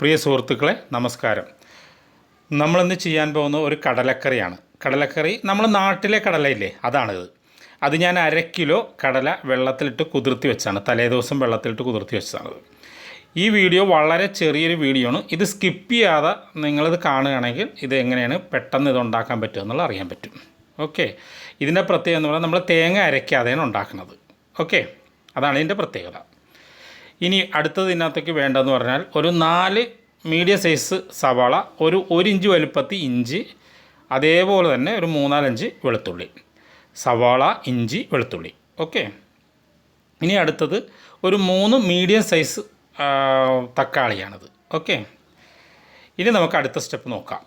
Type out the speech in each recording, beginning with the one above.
പ്രിയ സുഹൃത്തുക്കളെ നമസ്കാരം. നമ്മളിന്ന് ചെയ്യാൻ പോകുന്ന ഒരു കടലക്കറിയാണ്. കടലക്കറി നമ്മൾ നാട്ടിലെ കടലയില്ലേ? അതാണിത്. അത് ഞാൻ അര കിലോ കടല വെള്ളത്തിലിട്ട് കുതിർത്തി വെച്ചാണ്. തലേദിവസം വെള്ളത്തിലിട്ട് കുതിർത്തി വെച്ചതാണത് ഈ വീഡിയോ വളരെ ചെറിയൊരു വീഡിയോ ആണ്. ഇത് സ്കിപ്പ് ചെയ്യാതെ നിങ്ങളിത് കാണുകയാണെങ്കിൽ ഇത് എങ്ങനെയാണ് പെട്ടെന്ന് ഇത് ഉണ്ടാക്കാൻ പറ്റുക എന്നുള്ളത് അറിയാൻ പറ്റും. ഓക്കെ? ഇതിന്റെ പ്രത്യേകത എന്ന് പറഞ്ഞാൽ നമ്മൾ തേങ്ങ അരയ്ക്കാതെയാണ് ഉണ്ടാക്കുന്നത്. ഓക്കെ? അതാണ് ഇതിന്റെ പ്രത്യേകത. ഇനി അടുത്തത് ഇതിനകത്തേക്ക് വേണ്ടതെന്ന് പറഞ്ഞാൽ ഒരു നാല് മീഡിയം സൈസ് സവാള ഒരു ഒരു ഇഞ്ച് വലുപ്പത്തി ഇഞ്ചി അതേപോലെ തന്നെ ഒരു മൂന്നാലഞ്ച് വെളുത്തുള്ളി. സവാള ഇഞ്ചി വെളുത്തുള്ളി. ഓക്കെ? ഇനി അടുത്തത് ഒരു മൂന്ന് മീഡിയം സൈസ് തക്കാളിയാണത്. ഓക്കെ? ഇനി നമുക്ക് അടുത്ത സ്റ്റെപ്പ് നോക്കാം.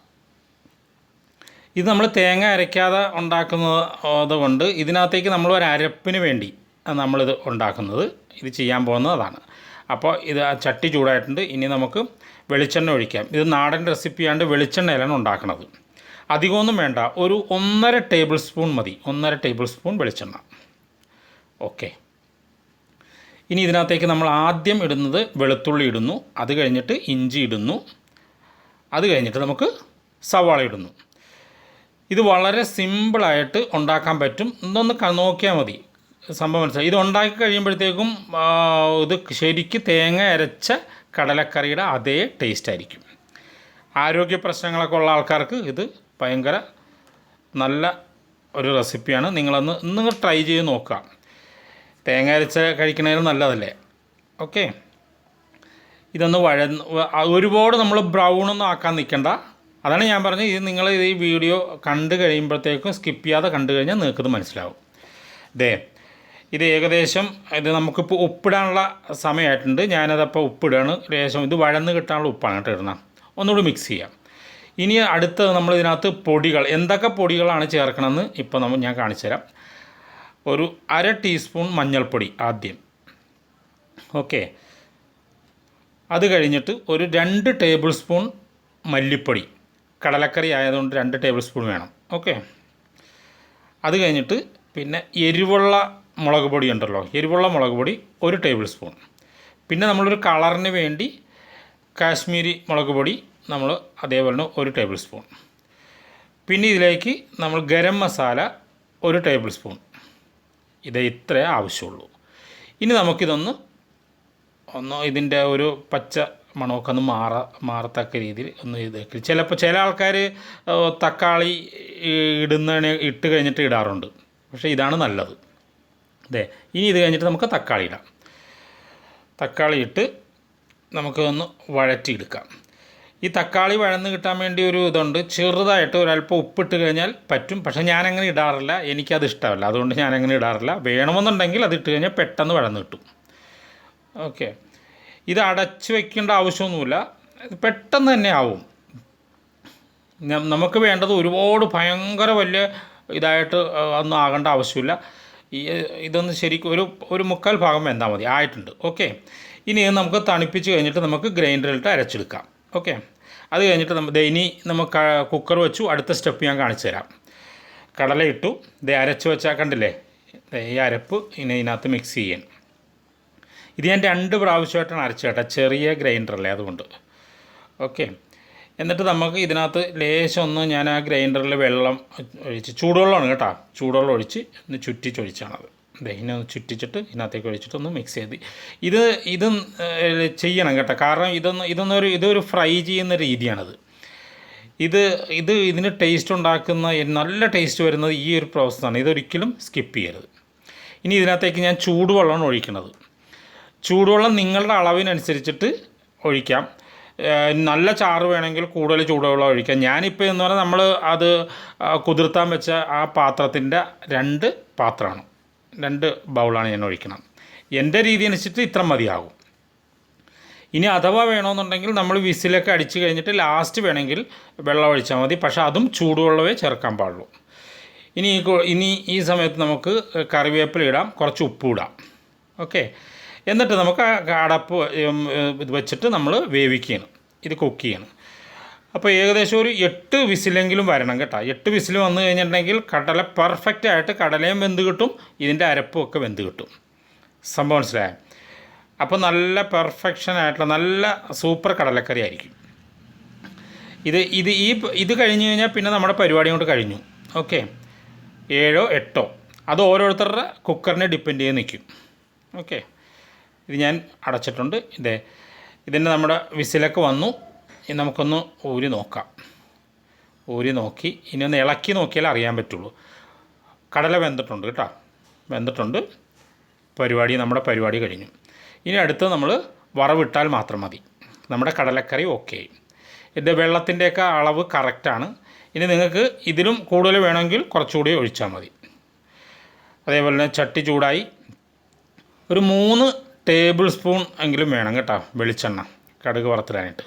ഇത് നമ്മൾ തേങ്ങ അരയ്ക്കാതെ ഉണ്ടാക്കുന്നത് കൊണ്ട് ഇതിനകത്തേക്ക് നമ്മൾ ഒരു അരപ്പിന് വേണ്ടി നമ്മളിത് ഉണ്ടാക്കുന്നത്. ഇത് ചെയ്യാൻ പോകുന്നത് അതാണ് അപ്പോൾ ഇത് ആ ചട്ടി ചൂടായിട്ടുണ്ട്. ഇനി നമുക്ക് വെളിച്ചെണ്ണ ഒഴിക്കാം. ഇത് നാടൻ റെസിപ്പിയാണ്ട് വെളിച്ചെണ്ണയിലാണ് ഉണ്ടാക്കുന്നത് അധികമൊന്നും വേണ്ട. ഒരു ഒന്നര ടേബിൾ സ്പൂൺ മതി. ഒന്നര ടേബിൾ സ്പൂൺ വെളിച്ചെണ്ണ. ഓക്കെ. ഇനി ഇതിനകത്തേക്ക് നമ്മൾ ആദ്യം ഇടുന്നത് വെളുത്തുള്ളി ഇടുന്നു. അത് കഴിഞ്ഞിട്ട് ഇഞ്ചി ഇടുന്നു. അത് കഴിഞ്ഞിട്ട് നമുക്ക് സവാള ഇടുന്നു. ഇത് വളരെ സിമ്പിളായിട്ട് ഉണ്ടാക്കാൻ പറ്റും. ഇതൊന്ന് നോക്കിയാൽ മതി. സംഭവം മനസ്സിലായി. ഇത് ഉണ്ടാക്കി കഴിയുമ്പോഴത്തേക്കും ഇത് ശരിക്ക് തേങ്ങ അരച്ച കടലക്കറിയുടെ അതേ ടേസ്റ്റ് ആയിരിക്കും. ആരോഗ്യ പ്രശ്നങ്ങളൊക്കെ ഉള്ള ആൾക്കാർക്ക് ഇത് ഭയങ്കര നല്ല ഒരു റെസിപ്പിയാണ് നിങ്ങളൊന്ന് നിങ്ങൾ ട്രൈ ചെയ്ത് നോക്കുക. തേങ്ങ അരച്ച കഴിക്കണേലും നല്ലതല്ലേ? ഓക്കെ ഇതൊന്ന് വഴ ഒരുപാട് നമ്മൾ ബ്രൗൺ ഒന്നും ആക്കാൻ നിൽക്കണ്ട. അതാണ് ഞാൻ പറഞ്ഞത്. ഇത് നിങ്ങൾ ഈ വീഡിയോ കണ്ടു കഴിയുമ്പോഴത്തേക്കും സ്കിപ്പ് ചെയ്യാതെ കണ്ടു കഴിഞ്ഞാൽ നിങ്ങൾക്കത് മനസ്സിലാവും. ദേ ഇത് ഏകദേശം ഇത് നമുക്കിപ്പോൾ ഉപ്പിടാനുള്ള സമയമായിട്ടുണ്ട്. ഞാനതപ്പോൾ ഉപ്പിടുകയാണ് ലേശം ഇത് വഴന്ന് കിട്ടാനുള്ള ഉപ്പാണ് കേട്ടോ ഇടുന്നത് ഒന്നുകൂടി മിക്സ് ചെയ്യാം. ഇനി അടുത്തത് നമ്മൾ ഇതിനകത്ത് പൊടികൾ. എന്തൊക്കെ പൊടികളാണ് ചേർക്കണമെന്ന് ഇപ്പോൾ നമ്മൾ ഞാൻ കാണിച്ചു തരാം ഒരു അര ടീസ്പൂൺ മഞ്ഞൾപ്പൊടി ആദ്യം. ഓക്കെ. അത് കഴിഞ്ഞിട്ട് ഒരു രണ്ട് ടേബിൾ സ്പൂൺ മല്ലിപ്പൊടി. കടലക്കറി ആയതുകൊണ്ട് രണ്ട് ടേബിൾ സ്പൂൺ വേണം. ഓക്കെ. അത് കഴിഞ്ഞിട്ട് പിന്നെ എരിവുള്ള മുളക് പൊടി ഉണ്ടല്ലോ എരിവുള്ള മുളക് പൊടി ഒരു ടേബിൾ സ്പൂൺ പിന്നെ നമ്മളൊരു കളറിന് വേണ്ടി കാശ്മീരി മുളക് പൊടി നമ്മൾ അതേപോലെ തന്നെ ഒരു ടേബിൾ സ്പൂൺ പിന്നെ ഇതിലേക്ക് നമ്മൾ ഗരം മസാല ഒരു ടേബിൾ സ്പൂൺ ഇത് ഇത്രേ ആവശ്യമുള്ളൂ. ഇനി നമുക്കിതൊന്ന് ഒന്ന് ഇതിന്റെ ഒരു പച്ച മണമൊക്കെ ഒന്ന് മാറ മാറത്തക്ക രീതിയിൽ ഒന്ന് ഇതാക്കി. ചിലപ്പോൾ ചില ആൾക്കാർ തക്കാളി ഇടുന്നതിന് ഇട്ട് കഴിഞ്ഞിട്ട് ഇടാറുണ്ട്. പക്ഷേ ഇതാണ് നല്ലത്. അതെ ഇനി ഇത് കഴിഞ്ഞിട്ട് നമുക്ക് തക്കാളി ഇടാം. തക്കാളി ഇട്ട് നമുക്ക് ഒന്ന് വഴറ്റിയെടുക്കാം. ഈ തക്കാളി വഴന്ന് കിട്ടാൻ വേണ്ടി ഒരു ഇതുണ്ട്. ചെറുതായിട്ട് ഒരല്പം ഉപ്പിട്ട് കഴിഞ്ഞാൽ പറ്റും. പക്ഷേ ഞാനങ്ങനെ ഇടാറില്ല. എനിക്കത് ഇഷ്ടമല്ല. അതുകൊണ്ട് ഞാനങ്ങനെ ഇടാറില്ല. വേണമെന്നുണ്ടെങ്കിൽ അത് ഇട്ട് കഴിഞ്ഞാൽ പെട്ടെന്ന് വഴന്ന് കിട്ടും. ഓക്കെ. ഇത് അടച്ച് വെക്കേണ്ട ആവശ്യമൊന്നുമില്ല. പെട്ടെന്ന് തന്നെ ആവും. നമുക്ക് വേണ്ടത് ഒരുപാട് ഭയങ്കര വലിയ ഇതായിട്ട് ഒന്നും ആകേണ്ട ആവശ്യമില്ല. ഈ ഇതൊന്ന് ശരിക്കും ഒരു ഒരു മുക്കാൽ ഭാഗം വെന്താൽ മതി. ആയിട്ടുണ്ട്. ഓക്കെ. ഇനി നമുക്ക് തണുപ്പിച്ച് കഴിഞ്ഞിട്ട് നമുക്ക് ഗ്രൈൻഡറിലിട്ട് അരച്ചെടുക്കാം. ഓക്കെ. അത് കഴിഞ്ഞിട്ട് നമ്മൾ ഇനി നമുക്ക് കുക്കർ വെച്ചു. അടുത്ത സ്റ്റെപ്പ് ഞാൻ കാണിച്ചു തരാം. കടല ഇട്ടു. ദേ അരച്ച് വെച്ചാൽ കണ്ടില്ലേ? ഈ അരപ്പ് ഇനി ഇതിനകത്ത് മിക്സ് ചെയ്യാൻ. ഇത് ഞാൻ രണ്ട് പ്രാവശ്യമായിട്ടാണ് അരച്ചു കേട്ടോ. ചെറിയ ഗ്രൈൻഡറല്ലേ അതുകൊണ്ട്. ഓക്കെ. എന്നിട്ട് നമുക്ക് ഇതിനകത്ത് ലേശം ഒന്ന് ഞാൻ ആ ഗ്രൈൻഡറിൽ വെള്ളം ഒഴിച്ച് ചൂടുവെള്ളമാണ് കേട്ടോ. ചൂടുവെള്ളം ഒഴിച്ച് ഒന്ന് ചുറ്റിച്ചൊഴിച്ചാണത് ഇനി ഒന്ന് ചുറ്റിച്ചിട്ട് ഇതിനകത്തേക്ക് ഒഴിച്ചിട്ട് ഒന്ന് മിക്സ് ചെയ്ത്. ഇത് ഇത് ചെയ്യണം കേട്ടോ. കാരണം ഇതൊന്ന് ഇതൊന്നൊരു ഇതൊരു ഫ്രൈ ചെയ്യുന്ന രീതിയാണത്. ഇത് ഇത് ഇതിന് ടേസ്റ്റ് ഉണ്ടാക്കുന്ന നല്ല ടേസ്റ്റ് വരുന്നത് ഈ ഒരു പ്രോസസ്സാണ് ഇതൊരിക്കലും സ്കിപ്പ് ചെയ്യരുത്. ഇനി ഇതിനകത്തേക്ക് ഞാൻ ചൂടുവെള്ളമാണ് ഒഴിക്കുന്നത് ചൂടുവെള്ളം നിങ്ങളുടെ അളവിനനുസരിച്ചിട്ട് ഒഴിക്കാം. നല്ല ചാറ് വേണമെങ്കിൽ കൂടുതൽ ചൂടുവെള്ളം ഒഴിക്കാം. ഞാനിപ്പോൾ എന്ന് പറഞ്ഞാൽ നമ്മൾ അത് കുതിർത്താൻ വെച്ച ആ പാത്രത്തിന്റെ രണ്ട് പാത്രമാണ്. രണ്ട് ബൗളാണ് ഞാൻ ഒഴിക്കണം. എന്റെ രീതി അനുസരിച്ച് ഇത്ര മതിയാകും. ഇനി അഥവാ വേണമെന്നുണ്ടെങ്കിൽ നമ്മൾ വിസിലൊക്കെ അടിച്ച് കഴിഞ്ഞിട്ട് ലാസ്റ്റ് വേണമെങ്കിൽ വെള്ളം ഒഴിച്ചാൽ മതി. പക്ഷേ അതും ചൂടുവെള്ളമേ ചേർക്കാൻ പാടുള്ളൂ. ഇനി ഇനി ഈ സമയത്ത് നമുക്ക് കറിവേപ്പില ഇടാം. കുറച്ച് ഉപ്പ് ഇടാം. ഓക്കെ? എന്നിട്ട് നമുക്ക് അടപ്പ് ഇത് വെച്ചിട്ട് നമ്മൾ വേവിക്കുകയാണ്. ഇത് കുക്ക് ചെയ്യണം. അപ്പോൾ ഏകദേശം ഒരു എട്ട് വിസിലെങ്കിലും വരണം കേട്ടോ. എട്ട് വിസിൽ വന്നു കഴിഞ്ഞിട്ടുണ്ടെങ്കിൽ കടല പെർഫെക്റ്റ് ആയിട്ട് കടലയും വെന്ത് കിട്ടും ഇതിന്റെ അരപ്പും ഒക്കെ വെന്ത് കിട്ടും. സംഭവം മനസ്സിലായ? അപ്പോൾ നല്ല പെർഫെക്ഷൻ ആയിട്ടുള്ള നല്ല സൂപ്പർ കടലക്കറി ആയിരിക്കും. ഇത് ഇത് ഈ ഇത് കഴിഞ്ഞു കഴിഞ്ഞാൽ പിന്നെ നമ്മുടെ പരിപാടി കൊണ്ട് കഴിഞ്ഞു. ഓക്കെ ഏഴോ എട്ടോ. അത് ഓരോരുത്തരുടെ കുക്കറിനെ ഡിപ്പെൻഡ് ചെയ്ത് നിൽക്കും. ഓക്കെ ഇത് ഞാൻ അടച്ചിട്ടുണ്ട്. ഇതേ ഇതിന്റെ നമ്മുടെ വിസിലൊക്കെ വന്നു. ഇനി നമുക്കൊന്ന് ഊരി നോക്കാം. ഊരി നോക്കി. ഇനി ഒന്ന് ഇളക്കി നോക്കിയാൽ അറിയാൻ പറ്റുള്ളൂ. കടല വെന്തിട്ടുണ്ട് കേട്ടോ. വെന്തിട്ടുണ്ട്. പരിപാടി നമ്മുടെ പരിപാടി കഴിഞ്ഞു. ഇനി അടുത്ത് നമ്മൾ വറവിട്ടാൽ മാത്രം മതി. നമ്മുടെ കടലക്കറി ഓക്കെ ഇത് വെള്ളത്തിന്റെയൊക്കെ അളവ് കറക്റ്റാണ് ഇനി നിങ്ങൾക്ക് ഇതിലും കൂടുതൽ വേണമെങ്കിൽ കുറച്ചുകൂടി ഒഴിച്ചാൽ മതി. അതേപോലെ തന്നെ ചട്ടി ചൂടായി. ഒരു മൂന്ന് ടേബിൾ സ്പൂൺ എങ്കിലും വേണം കേട്ടോ വെളിച്ചെണ്ണ കടുക് വറുത്തിടാനായിട്ട്.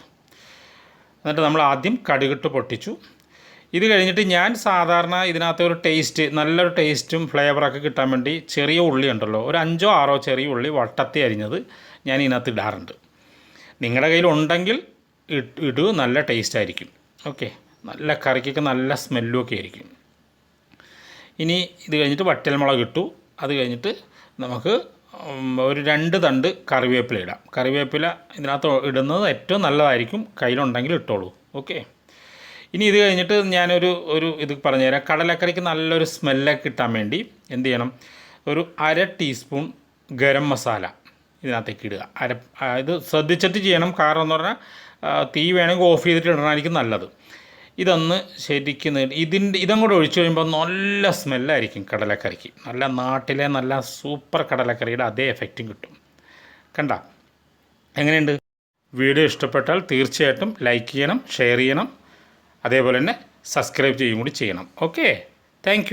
എന്നിട്ട് നമ്മൾ ആദ്യം കടുകിട്ട് പൊട്ടിച്ചു. ഇത് കഴിഞ്ഞിട്ട് ഞാൻ സാധാരണ ഇതിനകത്ത് ഒരു ടേസ്റ്റ് നല്ലൊരു ടേസ്റ്റും ഫ്ലേവറൊക്കെ കിട്ടാൻ വേണ്ടി ചെറിയ ഉള്ളി ഉണ്ടല്ലോ ഒരു അഞ്ചോ ആറോ ചെറിയ ഉള്ളി വട്ടത്തി അരിഞ്ഞത് ഞാൻ ഇതിനകത്ത് ഇടാറുണ്ട്. നിങ്ങളുടെ കയ്യിൽ ഉണ്ടെങ്കിൽ ഇടൂ നല്ല ടേസ്റ്റ് ആയിരിക്കും. ഓക്കെ നല്ല കറിക്കൊക്കെ നല്ല സ്മെല്ലും ഒക്കെ ആയിരിക്കും. ഇനി ഇത് കഴിഞ്ഞിട്ട് വറ്റൽമുളക് ഇട്ടു. അത് കഴിഞ്ഞിട്ട് നമുക്ക് ഒരു രണ്ട് തണ്ട് കറിവേപ്പില ഇടാം. കറിവേപ്പില ഇതിനകത്ത് ഇടുന്നത് ഏറ്റവും നല്ലതായിരിക്കും. കയ്യിലുണ്ടെങ്കിൽ ഇട്ടോളൂ. ഓക്കെ? ഇനി ഇത് കഴിഞ്ഞിട്ട് ഞാനൊരു ഒരു ഇത് പറഞ്ഞുതരാം. കടലക്കറിക്ക് നല്ലൊരു സ്മെല്ലൊക്കെ കിട്ടാൻ വേണ്ടി എന്ത് ചെയ്യണം? ഒരു അര ടീസ്പൂൺ ഗരം മസാല ഇതിനകത്തേക്ക് ഇടുക. അര ഇത് ശ്രദ്ധിച്ചിട്ട് ചെയ്യണം. കാരണം എന്ന് പറഞ്ഞാൽ തീ വേണമെങ്കിൽ ഓഫ് ചെയ്തിട്ട് ഇടണമായിരിക്കും നല്ലത്. ഇതൊന്ന് ശരിക്കും ഇതിന്റെ ഇതും കൂടെ ഒഴിച്ചു കഴിയുമ്പോൾ നല്ല സ്മെല്ലായിരിക്കും കടലക്കറിക്ക്. നല്ല നാട്ടിലെ നല്ല സൂപ്പർ കടലക്കറിയുടെ അതേ എഫക്റ്റും കിട്ടും. കണ്ട? എങ്ങനെയുണ്ട്? വീഡിയോ ഇഷ്ടപ്പെട്ടാൽ തീർച്ചയായിട്ടും ലൈക്ക് ചെയ്യണം ഷെയർ ചെയ്യണം. അതേപോലെ തന്നെ സബ്സ്ക്രൈബ് ചെയ്യും കൂടി ചെയ്യണം. Okay thank